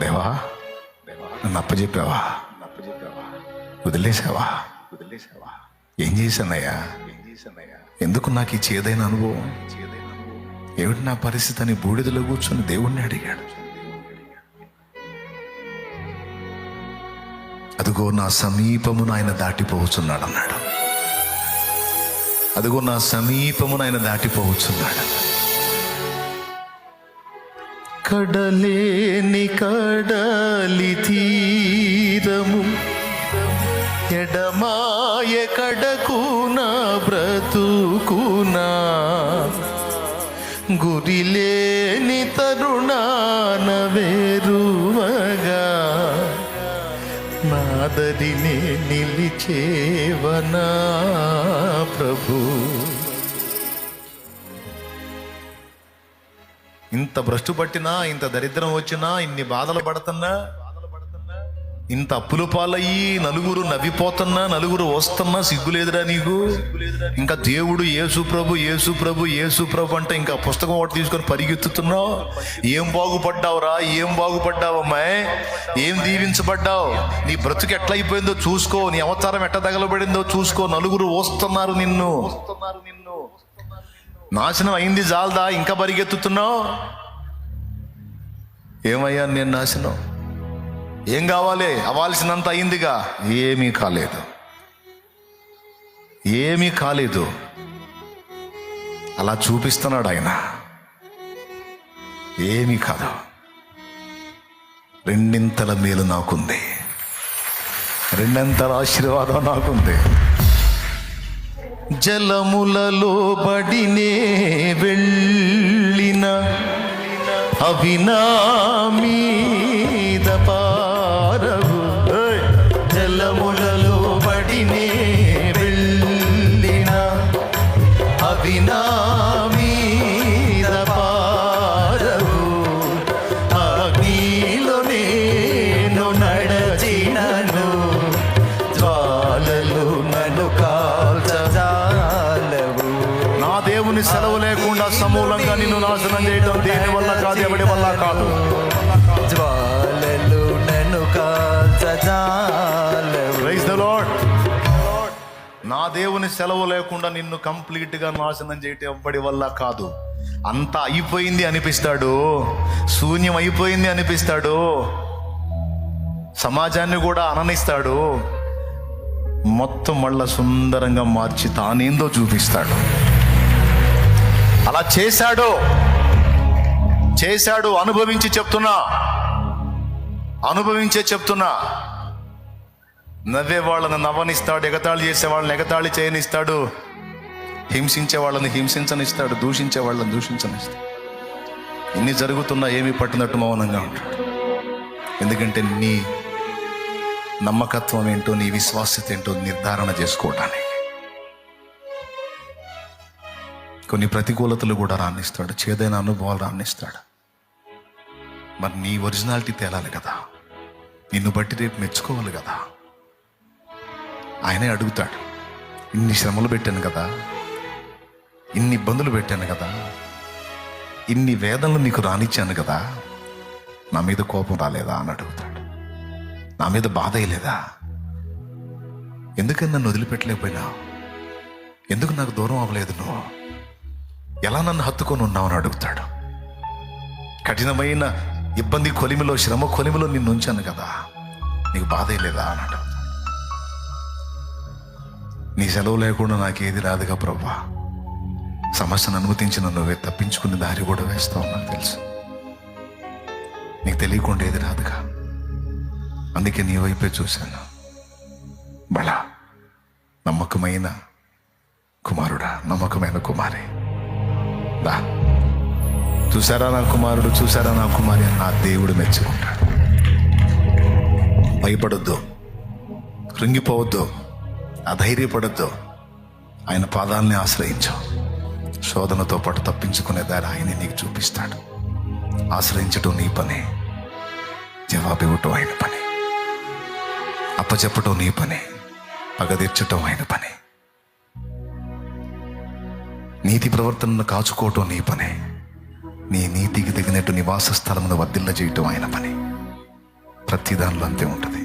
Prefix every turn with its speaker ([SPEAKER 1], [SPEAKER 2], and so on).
[SPEAKER 1] దేవా నన్ను అప్పచెప్పావా వదిలేసావా? వదిలేసావా ఏం చేశానయ్యా? ఏం ఎందుకు నాకు ఈ చేదైన అనుభవం? ఏమిటి నా పరిస్థితి అని బూడిదలో కూర్చొని దేవుణ్ణి అడిగాడు. అదిగో నా సమీపమును ఆయన దాటిపోవచ్చున్నాడు అన్నాడు అదిగో నా సమీపమును ఆయన దాటిపోవచ్చున్నాడు. కడలేని కడలి తీరము. ఎడమాయ కడకునా బ్రతుకునా. గురిలేని తరుణాన వేరువగా. నాదరినే నిలిచేవనా ప్రభు? ఇంత భ్రష్టు పట్టినా ఇంత దరిద్రం వచ్చినా ఇన్ని బాధలు పడుతున్నా ఇంత అప్పులు పాలయ్యి నలుగురు నవ్విపోతున్నా నలుగురు వస్తున్నా సిగ్గులేదురా నీకు? ఇంకా దేవుడు యేసు ప్రభు యేసు ప్రభు యేసు ప్రభు అంటే ఇంకా పుస్తకం ఒకటి తీసుకొని పరిగెత్తుతున్నావు? ఏం బాగుపడ్డావురా? ఏం బాగుపడ్డావమ్మాయ్? ఏం దీవించబడ్డావు? నీ బ్రతుకు ఎట్లా అయిపోయిందో చూసుకో నీ అవతారం ఎట్ట తగలబడిందో చూసుకో నలుగురు వస్తున్నారు నిన్ను వస్తున్నారు నిన్ను. నాశనం అయింది జాలదా ఇంకా పరిగెత్తుతున్నావు? ఏమయ్యా నేను నాశనం? ఏం కావాలి? అవ్వాల్సినంత అయిందిగా? ఏమీ కాలేదు. ఏమీ కాలేదు. అలా చూపిస్తున్నాడు ఆయన. ఏమీ కాదు. రెండింతల మేలు నాకుంది. రెండింతల ఆశీర్వాదం నాకుంది. జలములలో బడినే వెళ్ళిన అవినా దేవుని సెలవు లేకుండా సమూలంగా నిన్ను నాశనం చేయడం దేని వల్ల కాదు ఎవడి వల్ల కాదు.
[SPEAKER 2] జ్వాలలు నన్ను కాల్చజాలవు
[SPEAKER 1] ప్రైజ్ ద లార్డ్ నా దేవుని సెలవు లేకుండా నిన్ను కంప్లీట్గా నాశనం చేయటం ఎవ్వడి వల్ల కాదు. అంతా అయిపోయింది అనిపిస్తాడు. శూన్యం అయిపోయింది అనిపిస్తాడు. సమాజాన్ని కూడా అననిస్తాడు. మొత్తం మళ్ళా సుందరంగా మార్చి తానేందో చూపిస్తాడు. అలా చేశాడు. చేశాడు అనుభవించి చెప్తున్నా. అనుభవించే చెప్తున్నా. నవ్వే వాళ్ళని నవ్వనిస్తాడు ఎగతాళి చేసే వాళ్ళని ఎగతాళి చేయనిస్తాడు. హింసించే వాళ్ళని హింసించనిస్తాడు దూషించే వాళ్ళని దూషించనిస్తాడు. ఇన్ని జరుగుతున్నా ఏమీ పట్టినట్టు మౌనంగా ఉంటాడు. ఎందుకంటే నీ నమ్మకత్వం ఏంటో నీ విశ్వాసత ఏంటో నిర్ధారణ చేసుకోవటానికి. కొన్ని ప్రతికూలతలు కూడా రాణిస్తాడు చేదైన అనుభవాలు రాణిస్తాడు. మరి నీ ఒరిజినాలిటీ తేలాలి కదా. నిన్ను బట్టి రేపు మెచ్చుకోవాలి కదా. ఆయనే అడుగుతాడు ఇన్ని శ్రమలు పెట్టాను కదా. ఇన్ని ఇబ్బందులు పెట్టాను కదా. ఇన్ని వేదనలు నీకు రానిచ్చాను కదా. నా మీద కోపం రాలేదా? అని అడుగుతాడు. నా మీద బాధ అయ్యలేదా ఎందుకని నన్ను వదిలిపెట్టలేకపోయినావు? ఎందుకు నాకు దూరం అవ్వలేదు నువ్వు? ఎలా నన్ను హత్తుకొని ఉన్నావు అని అడుగుతాడు. కఠినమైన ఇబ్బంది కొలిమిలో శ్రమ కొలిమిలో నిన్ను ఉంచాను కదా. నీకు బాధ లేదా అని అడుగుతాడు. నీ సెలవు లేకుండా నాకేది రాదుగా ప్రభా. సమస్యను అనుమతించిన నువ్వే తప్పించుకునే దారి కూడా వేస్తావు నాకు తెలుసు. నీకు తెలియకుండా ఏది రాదుగా. అందుకే నీ వైపే చూశాను. బళ నమ్మకమైన కుమారుడా నమ్మకమైన కుమారే. దా చూసారా నా కుమారుడు? చూసారా నా కుమారి అని నా దేవుడు మెచ్చుకుంటాడు. భయపడొద్దు. కృంగిపోవద్దు. అధైర్యపడద్దు. ఆయన పాదాలని ఆశ్రయించు. శోధనతో పాటు తప్పించుకునే దారి ఆయనే నీకు చూపిస్తాడు. ఆశ్రయించటం నీ పనే. జవాబు ఇవ్వటం ఆయన పని. అప్పచెప్పటం నీ పనే. పగదీర్చటం ఆయన పని. నీతి ప్రవర్తనను కాచుకోవటం నీ పనే. నీ నీతికి తగినట్టు నివాస స్థలమును వర్ధిల్ల చేయటం ఆయన పని. ప్రతి దానిలో అంతే ఉంటుంది.